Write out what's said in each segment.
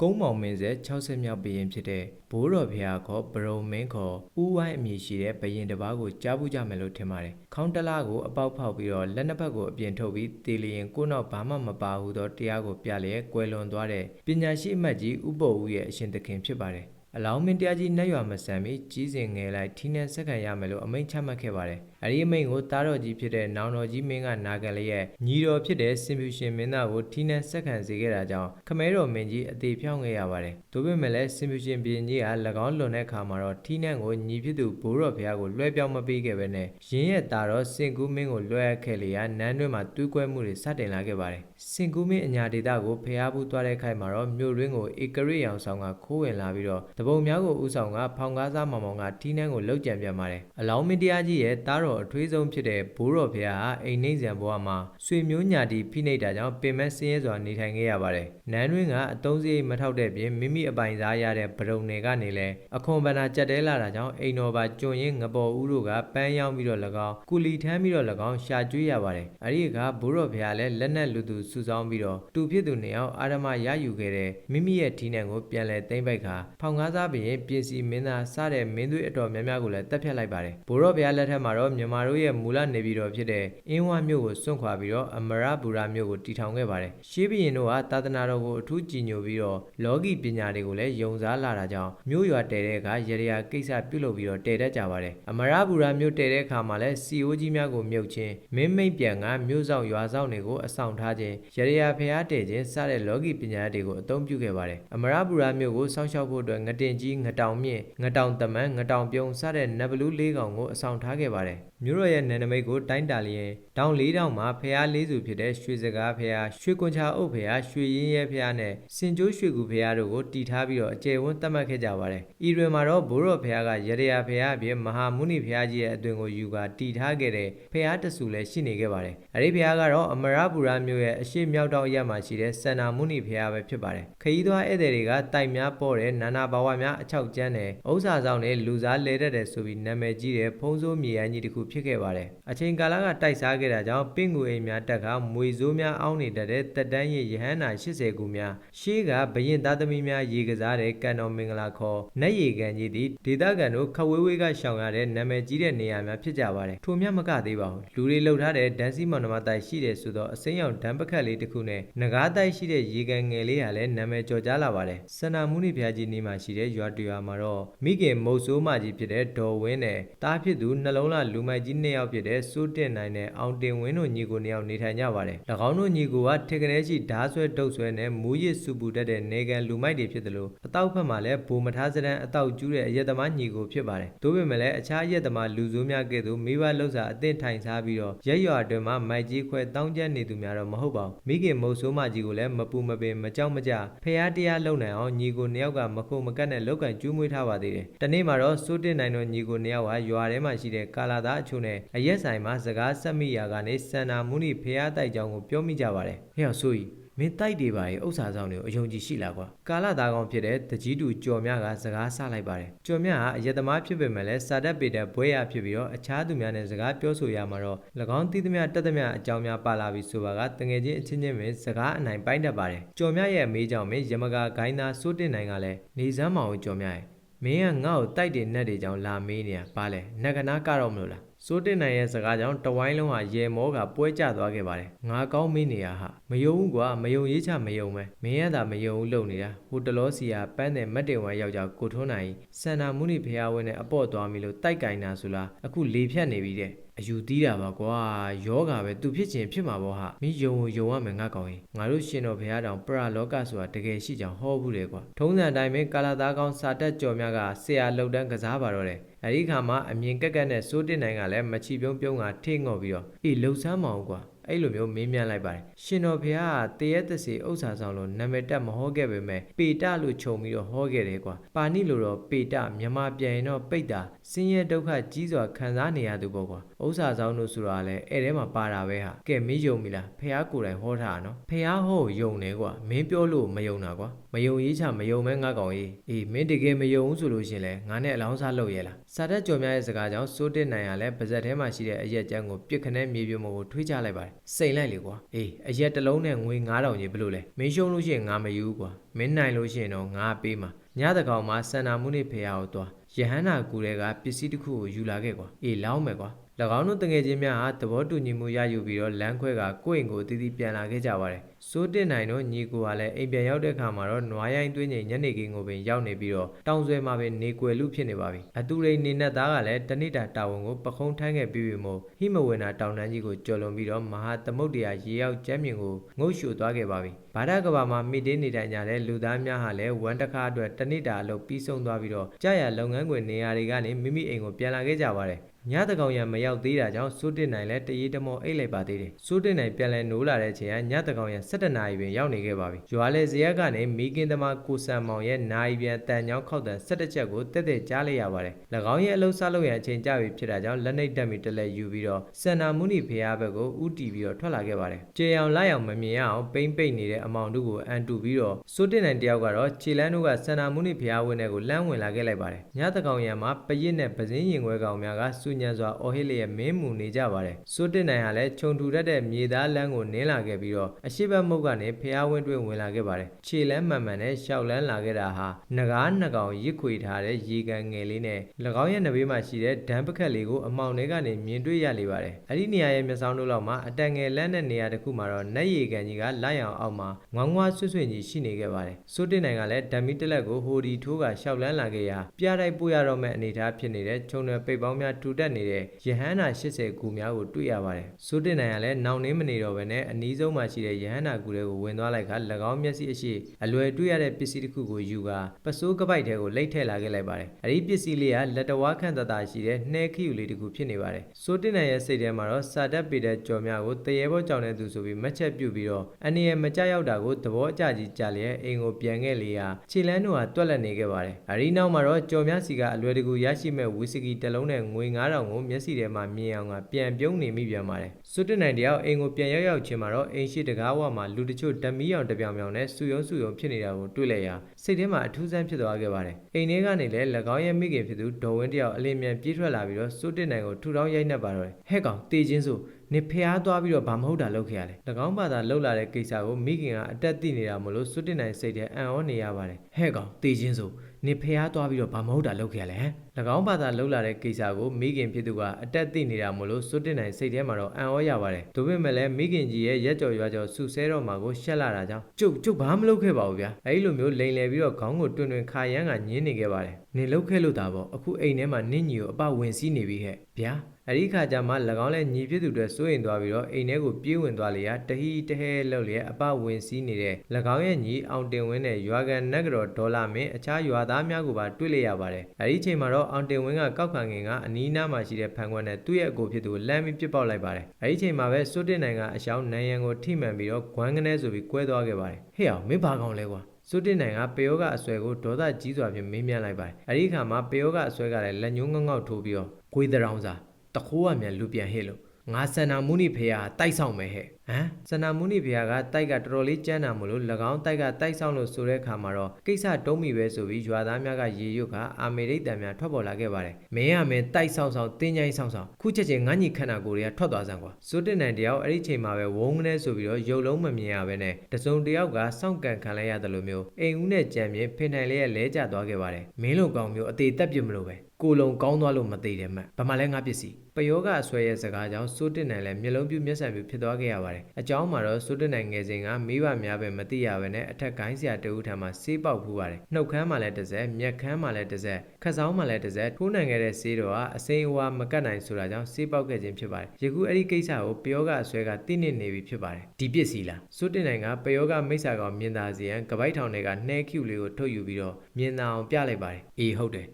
ကုန်းမောင်မင်းဆက်60မြောက်ဘရင်ဖြစ်တဲ့ဘိုးတော်ဖျားခေါ်ဘရုံမင်းခေါ်ဦးဝိုင်းအမည်ရှိတဲ့ဘရင်တစ်ပါးကိုကြားဘူးကြမယ်လို့ထင်ပါတယ်။ခေါင်းတလားကိုအပေါက်ဖောက်ပြီးတော့လက်နှစ်ဖက်ကိုအပြင်ထုတ်ပြီးတေလျင်ကိုနောက်ဘာမှမပါဘူးသောတရားကိုပြလျက်ကွယ်လွန်သွားတဲ့ပညာရှိအမတ်ကြီးဥပုပ်ဦးရဲ့အရှင်သခင်ဖြစ်ပါတယ်။ အလောင်းမင်းတရားကြီးနှက်ရွာမဆန်ပြီးကြီးစင်ငယ်လိုက်ထီးနှံဆက်ခံရမယ်လို့အမိန့်ချမှတ်ခဲ့ပါတယ်။အဲဒီအမိန့်ကိုတားတော်ကြီးဖြစ်တဲ့နောင်တော်ကြီးမင်းကနာခံလျက်ညီတော်ဖြစ်တဲ့စင်ဖြူရှင်မင်းသားကိုထီးနှံဆက်ခံစေခဲ့တာကြောင့်ခမဲတော်မင်းကြီးအသေးဖြောင်းခဲ့ရပါတယ်။ဒါပေမဲ့လည်းစင်ဖြူရှင်ဘုရင်ကြီးက၎င်းလွန်တဲ့အခါမှာတော့ထီးနှံကိုညီဖြစ်သူဘိုးတော်ဘုရားကိုလွှဲပြောင်းမပေးခဲ့ပဲနဲ့ရင်းရဲ့တာတော်စင်ကူးမင်းကိုလွှဲအပ်ခဲ့လျာနန်းတွင်းမှာတူးကွဲမှုတွေစတင်လာခဲ့ပါတယ်။စင်ကူးမင်းအညာဒေတာကိုဖျားဘူးသွားတဲ့ခိုက်မှာတော့မြို့ရင်းကိုဧကရိရောင်ဆောင်ကခိုးဝင်လာပြီးတော့တပုံများကိုဥဆောင်ကဖောင်ကားစားမောင်မောင်ကထီးနှံကိုလှုပ်ကြံပြန်ပါတယ်။အလောင်းမင်းတရားကြီးရဲ့တားတော်အထွေးဆုံးဖြစ်တဲ့ဘိုးတော်ဖျားဟာအိမ်နှိမ့်ဆန်ဘဝမှာဆွေမျိုးညာတီဖိနှိပ်တာကြောင့်ပင်မဆင်းရဲစွာနေထိုင်ခဲ့ရပါတယ်။နန်းတွင်းကအတုံးစရိတ်မထောက်တဲ့ပြင်မိမိအပိုင်စားရတဲ့ဗရုံတွေကနေလည်းအခွန်ပဏာကြက်တဲလာတာကြောင့်အိမ်တော်ပါကျွံရင်ငပေါ်ဦးတို့ကပန်းရောက်ပြီးတော့၎င်းကုလီထမ်းပြီးတော့၎င်းရှာကျွေးရပါတယ်။အဲဒီအခါဘိုးတော်ဖျားလည်းလက်နက်လူသူစုဆောင်းပြီးတော့တူဖြစ်သူနှစ်ယောက်အာရမရယူခဲ့တဲ့မိမိရဲ့ထီးနှံကိုပြန်လဲသိမ့်ပိုက်ခါဖောင်ကားစားဘရင်ပြင်စီမင်းသားစတဲ့မင်းသွေးအတော်များများကိုလည်းတပ်ဖြတ်လိုက်ပါတယ်။ဘိုးတော်ဘုရားလက်ထက်မှာတော့မြန်မာတို့ရဲ့မူလနေပြည်တော်ဖြစ်တဲ့အင်းဝမြို့ကိုစွန့်ခွာပြီးတော့အမရဘူရာမြို့ကိုတည်ထောင်ခဲ့ပါတယ်။ရှေးဘရင်တို့ကသာသနာတော်ကိုအထူးကြည်ညိုပြီးတော့လောကီပညာတွေကိုလည်းယုံစားလာတာကြောင့်မြို့ရွာတည်တဲ့အခါရရယာကိစ္စပြုလုပ်ပြီးတော့တည်တတ်ကြပါတယ်။အမရဘူရာမြို့တည်တဲ့အခါမှာလည်းစီအိုးကြီးများကိုမြုပ်ခြင်းမင်းမိတ်ပြန်ကမြို့ဆောင်ရွာဆောင်တွေကိုအဆောင်ထားခြင်းရရယာဖျားတည်ခြင်းစတဲ့လောကီပညာတွေကိုအသုံးပြုခဲ့ပါတယ်။အမရဘူရာမြို့ကိုစောင့်ရှောက်ဖို့အတွက်ငတင်ကြီးငတောင်မြင့်ငတောင်တမန်ငတောင်ပြုံးစတဲ့နဘလူးလေးကောင်ကိုအဆောင်ထားခဲ့ပါတယ်။မြို့တော်ရဲ့နယ်နိမိတ်ကိုတိုင်းတာလျင်တောင်လေးတောင်မှာဖျားလေးစုဖြစ်တဲ့ရွှေစကားဖျားရွှေကွန်ချာအုပ်ဖျားရွှေရင်းရဲဖျားနဲ့စင်ကျိုးရွှေကူဖျားတို့ကိုတည်ထားပြီးတော့အကျယ်ဝန်းသတ်မှတ်ခဲ့ကြပါတယ်။ဤတွင်မှာတော့ဘိုးတော်ဖျားကရရယာဖျားအပြင်မဟာမုနိဖျားကြီးရဲ့အတွင်ကိုယူကာတည်ထားခဲ့တဲ့ဖျားတဆူလည်းရှိနေခဲ့ပါတယ်။အဲဒီဖျားကတော့အမရပူရာမြို့ရဲ့အရှိမြောက်တောင်အရပ်မှာရှိတဲ့စန္နာမုနိဖျားပဲဖြစ်ပါတယ်။ခရီးသွားဧည့်သည်တွေကတိုက်များပေါ်တဲ့နာနာဘာဝများအချောက်ကျန်းတဲ့ဥစ္စာဆောင်နဲ့လူစားလဲတတ်တဲ့ဆိုပြီးနာမည်ကြီးတဲ့ဖုံးစိုးမြေယမ်းကြီးတစ်ခုဖြစ်ခဲ့ပါတယ်။အချိန်ကာလကတိုက်စားခဲ့တာကြောင့်ပင့်ကူအိမ်များတက်ကမွေစိုးများအောင်းနေတတ်တဲ့တက်တန်းရည်ရဟန္တာ80ခုများရှေးကဘရင်သားသမီးများရေကစားတဲ့ကန်တော်မင်္ဂလာခေါ်နတ်ရေကန်ကြီးသည်ဒေသခံတို့ခဝေးဝေးကရှောင်ရတဲ့နာမည်ကြီးတဲ့နေရာများဖြစ်ကြပါတယ်ထိုမြတ်မကသေးပါဘူးလူတွေလှုပ်ထားတဲ့ဒန်စီမောင်နှမတိုက်ရှိတဲ့ဆိုတော့အစိမ်းရောင်ဒံပခတ်လေးတစ်ခုနဲ့ငကားတိုက်ရှိတဲ့ရေကန်ငယ်လေးဟာလည်းနာမည်ကျော်ကြားလာပါတယ်စန္နာမုနိဘုရားကြီးနေမှာရှိတဲ့ရွာတရွာမှာတော့မိခင်မုတ်ဆိုးမကြီးဖြစ်တဲ့ဒေါ်ဝင်းနဲ့တားဖြစ်သူနှလုံးလာလူမိုက်ကြီးနှစ်ယောက်ဖြစ်တဲ့စိုးတင်နိုင်တဲ့အောင်တင်ဝင်းတို့ညီကိုနှစ်ယောက်နေထိုင်ကြပါတယ်၎င်းတို့ညီကိုကထက်ကနေရှိဓာဆွဲတုပ်ဆွဲနဲ့မူရစ်စုပူတတ်တဲ့နေကန်လူမိုက်တွေဖြစ်တယ်လို့အတောက်ဖက်မှာလည်းဘိုမထားစရန်အတောက်ကျူးတဲ့အရက်သမားညီကိုဖြစ်ပါတယ်တို့ပေမဲ့လည်းအခြားအရက်သမားလူဆိုးများကဲ့သို့မိဘလှုပ်စာအသင့်ထိုင်စားပြီးတော့ရက်ရွာအတွင်းမှာမိုက်ကြီးခွဲတောင်းကျနေသူများတော့မဟုတ်ပါဘူးမိခင်မုတ်ဆိုးမကြီးကိုလည်းမပူမပင်မကြောက်မကြဖះတရားလုံနိုင်အောင်ညီကိုနှစ်ယောက်ကမခုမကတ်နဲ့လောက်ကန်ကျူးမွေးထားပါသေးတယ်တနေ့မှာတော့စိုးတင်နိုင်တို့ညီကိုနှစ်ယောက်ဟာရွာထဲမှာရှိတဲ့ကာလာသားအချို့နဲ့အရက်ဆိုင်မှာစကားဆက်မိရာကနေစန္နာမုနိဖះတိုက်ကြောင်းကိုပြောမိကြပါတယ်ဟဲ့ဆိုကြီး မင်းတိုက်တွေပါရဲ့ဥစ္စာဆောင်တွေကိုအယုံကြည်ရှိလားကွာကာလသားကောင်ဖြစ်တဲ့တကြီးတူကြော်မြကစကားဆလိုက်ပါတယ်ကြော်မြကအယက်သမားဖြစ်ပေမဲ့လည်းစာတတ်ပေတဲ့ဘွဲရဖြစ်ပြီးတော့အခြားသူများနဲ့စကားပြောဆိုရမှာတော့၎င်းတည်သမျှတက်သမျှအကြောင်းများပါလာပြီးဆိုပါကတငယ်ချင်းအချင်းချင်းပဲစကားအနိုင်ပိုင်းတတ်ပါတယ်ကြော်မြရဲ့အမေးကြောင့်မင်းယမကာဂိုင်းသားစိုးတင်နိုင်ကလည်းနေစမ်းမအောင်ကြော်မြရဲ့ မင်းကငါ့ကိုတိုက်တယ်နဲ့တွေကြောင့်လာမေးနေရပါလေနဂနာကတော့မလို့လားစိုးတင်နိုင်ရဲ့စကားကြောင့်တဝိုင်းလုံးဟာရေမောကပွဲကျသွားခဲ့ပါတယ်ငါကောင်းမင်းနေရဟာမယုံဘူးကွာမယုံရေးချမယုံပဲမင်းရတာမယုံဘူးလုံနေတာဟိုတလောစီယာပန်းတဲ့မတ်တင်ဝမ်ယောက်ျားကိုထွန်းနိုင်စန္နာမုနိဖျားဝင်းနဲ့အပေါ့သွားပြီလို့တိုက်ကင်တာဆိုလားအခုလေဖြတ်နေပြီတဲ့ အယူတီးတာပါကွာယောဂါပဲသူဖြစ်ခြင်းဖြစ်မှာပေါ့ဟာမင်းယုံယုံရမယ်ငါကောင်ရင်ငါတို့ရှင်တော်ဘုရားတောင်ပရာလောကဆိုတာတကယ်ရှိကြောင်ဟောဘူးလေကွာထုံးစံအတိုင်းပဲကာလာသားကောင်းစာတက်ကြော်များကဆရာလှုပ်တန်းကစားပါတော့တယ်အဲဒီခါမှာအမြင်ကက်ကက်နဲ့စိုးတင်နိုင်ကလည်းမချီပြုံးပြုံးကထိငော့ပြီးတော့အေးလှုပ်ဆမ်းမအောင်ကွာ အဲ့လိုမျိုးမင်းမြန်းလိုက်ပါတယ်ရှင်တော်ဘုရားကတရေသစီဥစ္စာဆောင်လို့နာမည်တက်မဟောခဲ့ပေမဲ့ပေတလို့ခြုံပြီးတော့ဟောခဲ့တယ်ကွာပါဏိလိုတော့ပေတမြမပြန်ရင်တော့ပိတ်တာဆင်းရဲဒုက္ခကြီးစွာခံစားနေရသူပေါ့ကွာဥစ္စာဆောင်လို့ဆိုတာလည်းအဲ့ထဲမှာပါတာပဲဟာကဲမင်းယုံပြီလားဖះကိုယ်တိုင်ဟောထားတာနော်ဖះဟောယုံတယ်ကွာမင်းပြောလို့မယုံတာကွာ မမယုံရေးချမယုံမဲငါကောင်ကြီးအေးမင်းတကယ်မယုံဘူးဆိုလို့ရှရင်လဲငါနဲ့အလောင်းစားလုပ်ရဲလားစာတက်ကြော်များရဲ့စကားကြောင့်စိုးတစ်နိုင်ရလဲပါဇက်ထဲမှာရှိတဲ့အရက်ကျန်းကိုပြစ်ခနဲ့မြေပြမို့ကိုထွေးချလိုက်ပါတယ်စိန်လိုက်လေကွာအေးအရက်တစ်လုံးနဲ့ငွေ9000ကြီးဘယ်လိုလဲမင်းရှုံးလို့ရှိရင်ငါမယူဘူးကွာမင်းနိုင်လို့ရှိရင်တော့ငါပေးမှာညတကောင်မှာစန္နာမှုနေဖေရကိုသွားယဟန္တာကူတဲ့ကပစ္စည်းတစ်ခုကိုယူလာခဲ့ကွာအေးလောင်းမယ်ကွာ၎င်းတို့တငယ်ချင်းများဟာသဘောတူညီမှုရယူပြီးတော့လမ်းခွဲကကိုယ့်အိမ်ကိုအသီးသီးပြန်လာခဲ့ကြပါတယ်။စိုးတင်နိုင်တို့ညီကိုကလည်းအိမ်ပြန်ရောက်တဲ့အခါမှာတော့နွားရိုင်းသွင်းချိန်ညနေခင်းကိုပင်ရောက်နေပြီးတော့တောင်ဆွဲမှာပင်နေကွယ်လူဖြစ်နေပါပြီ။အတူရိန်နေနဲ့သားကလည်းတနိတာတာဝန်ကိုပခုံးထမ်းခဲ့ပြီးပြီမို့ဟိမဝေနာတောင်တန်းကြီးကိုကျော်လွန်ပြီးတော့မဟာသမုဒ္ဒရာရေရောက်ကျမ်းမြင့်ကိုငုတ်ရှူသွားခဲ့ပါပြီ။ဘာဒကဘာမှာမိတေးနေထိုင်ကြတဲ့လူသားများဟာလည်းဝမ်းတစ်ခါအတွက်တနိတာအလုပ်ပြီးဆုံးသွားပြီးတော့ကြာရလုပ်ငန်းခွင်နေရာတွေကနေမိမိအိမ်ကိုပြန်လာခဲ့ကြပါတယ်။ ညတကောင်ရမရောက်သေးတာကြောင့်စိုးတင်နိုင်လည်းတရေတမောအိတ်လိုက်ပါသေးတယ်စိုးတင်နိုင်ပြန်လဲနိုးလာတဲ့အချိန်ကညတကောင်ရ17နာရီပင်ရောက်နေခဲ့ပါပြီရွာလေဇရက်ကနေမိကင်းသမားကိုဆန်မောင်ရဲ့နာရီပြန်တန်ချောင်းခောက်တန်17ချက်ကိုတက်တက်ကြားလိုက်ရပါတယ်၎င်းရဲ့အလုပ်စားလုပ်ရန်အချိန်ကြာပြီဖြစ်တာကြောင့်လက်နှိပ်တက်ပြီးတလဲယူပြီးတော့စန္နာမုနီဖျားဘက်ကိုဥတီပြီးတော့ထွက်လာခဲ့ပါတယ်ကြေအောင်လိုက်အောင်မမြင်ရအောင်ပိမ့်ပိတ်နေတဲ့အမောင်တို့ကိုအန်တူပြီးတော့စိုးတင်နိုင်တယောက်ကတော့ခြေလန်းတို့ကစန္နာမုနီဖျားဝင်းထဲကိုလမ်းဝင်လာခဲ့လိုက်ပါတယ်ညတကောင်ရမှာပရစ်နဲ့ပစင်းရင်ခွဲကောင်များကစူညံစွာအော်ဟစ်လျက်မင်းမူနေကြပါတယ်စိုးတင်နိုင်ကလည်းခြုံထူတတ်တဲ့မြေသားလမ်းကိုနင်းလာခဲ့ပြီးတော့အရှိတ်ဘက်မုတ်ကနေဖျားဝင်းတွင်ဝင်လာခဲ့ပါတယ်ခြေလန်းမှန်မှန်နဲ့ရှောက်လန်းလာခဲ့တာဟာငကားနှကောင်ရစ်ခွေထားတဲ့ရေကန်ငယ်လေးနဲ့၎င်းရဲ့နဘေးမှာရှိတဲ့ဒန်းပကက်လေးကိုအမောင်ထဲကနေမြင်တွေ့ရလေပါတယ်အဲ့ဒီနေရာရဲ့မျက်စောင်းတို့လောက်မှာအတန်ငယ်လန်းတဲ့နေရာတစ်ခုမှာတော့နက်ရေကန်ကြီးကလိုက်အောင်အောက်မှာငွားငွားဆွဆွကြီးရှိနေခဲ့ပါတယ်စိုးတင်နိုင်ကလည်းဓမီတလက်ကိုဟိုဒီထိုးကရှောက်လန်းလာခဲ့ရာပြားတိုက်ပို့ရတော့မဲ့အနေအထားဖြစ်နေတဲ့ခြုံနယ်ပိတ်ပေါင်းများထူတက်နေတဲ့ယဟန္တာ80ကူများကိုတွေ့ရပါတယ်စိုးတင်နိုင်ကလည်းနောင်နှင်းမနေတော့ဘဲနဲ့အနီးဆုံးမှာရှိတဲ့ယဟန္တာကူတွေကိုဝင်သွားလိုက်က၎င်းမျက်စိအရှိအလွယ်တွေ့ရတဲ့ပစ္စည်းတစ်ခုကိုယူကာပစိုးကပိုက်ထဲကိုလိတ်ထည့်လာခဲ့လိုက်ပါတယ်အဲ့ဒီပစ္စည်းလေးကလက်တော်ဝါခန့်တတာရှိတဲ့နှဲခီယူလေးတစ်ခုဖြစ်နေပါတယ်စိုးတင်နိုင်ရဲ့စိတ်ထဲမှာတော့စာတက်ပေတဲ့ကြော်များကိုတရေဘောကြောင်တဲ့သူဆိုပြီးမက်ချက်ပြုတ်ပြီးတော့အနေရမကြရောက်တာကိုသဘောအကျကြီးကြလျက်အိမ်ကိုပြန်ခဲ့လေရာခြေလန်းတို့ဟာတွက်လက်နေခဲ့ပါတယ်အရီနောက်မှာတော့ကြော်များစီကအလွယ်တကူရရှိမဲ့ဝီစကီတစ်လုံးနဲ့ငွေ9000ကိုမျက်စိထဲမှာမြင်အောင်ကပြန်ပြုံးနေမိပြန်ပါတယ်စွတ်တင်နိုင်တယောက်အိမ်ကိုပြန်ရောက်ရောက်ချင်းမှာတော့အိမ်ရှိတကားဝမှာလူတချို့ဓမီအောင်တပြောင်ပြောင်နဲ့စူယုံစူယုံဖြစ်နေတာကိုတွေ့လိုက်ရာစိတ်ထဲမှာအထူးဆန်းဖြစ်သွားခဲ့ပါတယ်အိမ်ထဲကနေလည်း၎င်းရဲ့မိခင်ဖြစ်သူဒေါ်ဝင်းတယောက်အလင်းမြန်ပြေးထွက်လာပြီးတော့စွတ်တင်နိုင်ကိုထူထောင်းရိုက်နှက်ပါတော့တယ်ဟဲ့ကောင်တေးချင်းဆိုနေဖျားသွားပြီးတော့ဘာမဟုတ်တာလုပ်ခဲ့ရလဲ၎င်းဘာသာလှုပ်လာတဲ့ကိစ္စကိုမိခင်ကအတက်သိနေတာမလို့စွတ်တင်နိုင်စိတ်ထဲအံ့ဩနေရပါတယ်ဟဲ့ကောင်တေးချင်းဆို နေဖျားသွားပြီးတော့ဘာမဟုတ်တာလုပ်ခဲ့ရလဲဟမ်၎င်းဘာသာလှုပ်လာတဲ့ကိစ္စကိုမိခင်ဖြစ်သူကအတက်သိနေတာမလို့စွတ်တင်နိုင်စိတ်ထဲမှာတော့အံ့ဩရပါတယ်ဒါပေမဲ့လည်းမိခင်ကြီးရဲ့ရက်ကြော်ရွာကြော်ဆူဆဲတော့မှာကိုရှက်လာတာကြောင့်ကျုပ်ကျုပ်ဘာမလုပ်ခဲ့ပါဘူးဗျာအဲဒီလိုမျိုးလိန်လည်ပြီးတော့ခေါင်းကိုတွင်တွင်ခါရမ်းကညင်းနေခဲ့ပါတယ်နေလုပ်ခဲ့လို့တာပေါ့အခုအိမ်ထဲမှာနင့်ညီကိုအပဝင်စည်းနေပြီဟဲ့ဗျာ အဲ့ဒီခါကျမှ၎င်းလည်းညီဖြစ်သူတွေစိုးရင်သွားပြီးတော့အိမ်ထဲကိုပြေးဝင်သွားလေရာတဟီတဟဲလှုပ်လျက်အပဝင်စည်းနေတဲ့၎င်းရဲ့ညီအောင်တင်ဝင်းနဲ့ရွာကန်နက်ကတော့ဒေါ်လာမင်းအခြားရွာသားများကိုပါတွေ့လိုက်ရပါတယ်အဲ့ဒီချိန်မှာတော့အောင်တင်ဝင်းကကောက်ခံငင်ကအနီးနားမှာရှိတဲ့ဖန်ခွက်နဲ့သူ့ရဲ့အကိုဖြစ်သူကိုလမ်းပြီးပစ်ပေါက်လိုက်ပါတယ်အဲ့ဒီချိန်မှာပဲစိုးတင်နိုင်ကအရှောင်းနန်ရန်ကိုထိမှန်ပြီးတော့ဂွမ်းကနေဆိုပြီးကွဲသွားခဲ့ပါတယ်ဟေ့အောင်မင်းဘာကောင်လဲကွာစွတ်တင်နိုင်ကပေယောကအဆွဲကိုဒေါသကြီးစွာဖြင့်မေးမြန်းလိုက်ပါတယ်။အဲဒီအခါမှာပေယောကအဆွဲကလည်းလက်ညှိုးငေါငေါထိုးပြီးတော့ဂွေးတရောင်စာ တခိုးကမြန်လူပြန်ဟစ်လို့ငါစန္နာမုနိဖေဟာတိုက်ဆောင်မယ်ဟဲ့ဟမ်စန္နာမုနိဖေဟာကတိုက်ကတော်တော်လေးကြမ်းတာမလို့၎င်းတိုက်ကတိုက်ဆောင်လို့ဆိုတဲ့အခါမှာတော့ကိစ္စတုံးမိပဲဆိုပြီးရွာသားများကရေရွတ်ကအာမေရိတ်တန်များထွက်ပေါ်လာခဲ့ပါတယ်မင်းကမင်းတိုက်ဆောင်ဆောင်တင်းချိုင်းဆောင်ဆောင်ခုချက်ချင်းငန်းကြီးခန္ဓာကိုယ်တွေကထွက်သွားစမ်းကွာစိုးတင်နိုင်တယောက်အဲ့ဒီချိန်မှာပဲဝုန်းကနေဆိုပြီးတော့ရုပ်လုံးမမြင်ရဘဲနဲ့တစုံတယောက်ကစောင့်ကန်ခံလိုက်ရတယ်လို့မျိုးအိမ်ဦးနဲ့ကြံပြင်းဖင်ထိုင်လေးရဲ့လဲကျသွားခဲ့ပါတယ်မင်းလိုကောင်မျိုးအသေးတက်ပြစ်မလို့ပဲ ကိုလုံကောင်းသွားလို့မသေးတယ်မှဘာမှလည်းငါပစ္စည်းပယောကအဆွဲရဲ့စကားကြောင့်စိုးတင်နိုင်လည်းမျက်လုံးပြူးမျက်စံပြူးဖြစ်သွားခဲ့ရပါတယ်အကြောင်းမှာတော့စိုးတင်နိုင်ငယ်စဉ်ကမိဘများပဲမသိရဘဲနဲ့အထက်ကိုင်းစရာတဦးထံမှာဆေးပေါက်ဖူးပါတယ်နှုတ်ခမ်းမှာလည်းတစ်စက်မျက်ခမ်းမှာလည်းတစ်စက်ခက်ဆောင်မှာလည်းတစ်စက်ထိုးနိုင်ခဲ့တဲ့ဆေးတော်ကအစိမ်းအဝါမကတ်နိုင်ဆိုတာကြောင့်ဆေးပေါက်ခဲ့ခြင်းဖြစ်ပါတယ်ယခုအဲ့ဒီကိစ္စကိုပယောကအဆွဲကတိနစ်နေပြီဖြစ်ပါတယ်ဒီပစ္စည်းလားစိုးတင်နိုင်ကပယောကမိစ္ဆာကောင်မြင်သာစီရန်ကပိုက်ထောင်တွေကနှဲကျူလေးကိုထုတ်ယူပြီးတော့မြင်သာအောင်ပြလိုက်ပါတယ်အေးဟုတ်တယ်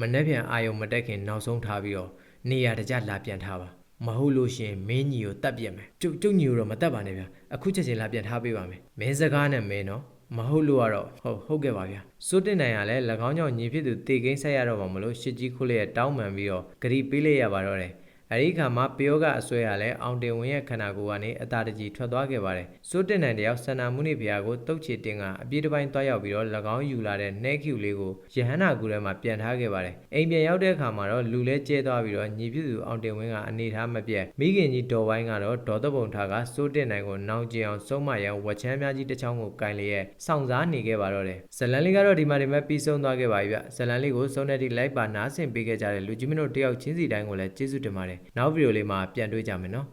မနှက်ပြန်အာယုံမတက်ခင်နောက်ဆုံးထားပြီးတော့နေရာတကြလာပြန်ထားပါမဟုတ်လို့ရှင်မင်းကြီးကိုတတ်ပြက်မယ်ကျုပ်ကျုပ်ညီကိုတော့မတတ်ပါနဲ့ဗျာအခုချက်ချင်းလာပြန်ထားပေးပါမယ်မင်းစကားနဲ့မင်းနော်မဟုတ်လို့ကတော့ဟုတ်ဟုတ်ကဲ့ပါဗျာစိုးတင်နိုင်ရလဲ၎င်းကြောင့်ညီဖြစ်သူတေကိန်းဆက်ရတော့မှမလို့ရှစ်ကြီးခုလေးရတောင်းပန်ပြီးတော့ဂရီပေးလိုက်ရပါတော့တယ် အဲဒီခါမှာပယောကအဆွဲရလဲအောင်တင်ဝင်းရဲ့ခန္ဓာကိုယ်ကနေအသာတကြီးထွက်သွားခဲ့ပါတယ်စိုးတင်နိုင်တယောက်ဆန္ဒမှုနိဘုရားကိုတုတ်ချေတင်ကအပြေးတစ်ပိုင်းတွားရောက်ပြီးတော့၎င်းယူလာတဲ့နှဲကျူလေးကိုယဟန္တာကူထဲမှာပြန်ထားခဲ့ပါတယ်အိမ်ပြန်ရောက်တဲ့အခါမှာတော့လူလဲကျဲသွားပြီးတော့ညီပြသူအောင်တင်ဝင်းကအနေထားမပြတ်မိခင်ကြီးတော်ဝိုင်းကတော့ဒေါ်သပုံထားကစိုးတင်နိုင်ကိုနောင်ကျင်အောင်စုံမရန်ဝက်ချမ်းများကြီးတစ်ချောင်းကိုကင်လျက်စောင့်စားနေခဲ့ပါတော့တယ်ဇလန်လေးကတော့ဒီမှာဒီမဲ့ပြီးဆုံးသွားခဲ့ပါပြီဗျဇလန်လေးကိုစုံတဲ့ဒီလိုက်ပါနားဆင်ပေးခဲ့ကြတဲ့လူကြီးမင်းတို့တယောက်ချင်းစီတိုင်းကိုလည်းကျေးဇူးတင်ပါတယ်နောက်ဗီဒီယိုလေးမှာပြန်တွေ့ကြမယ်နော်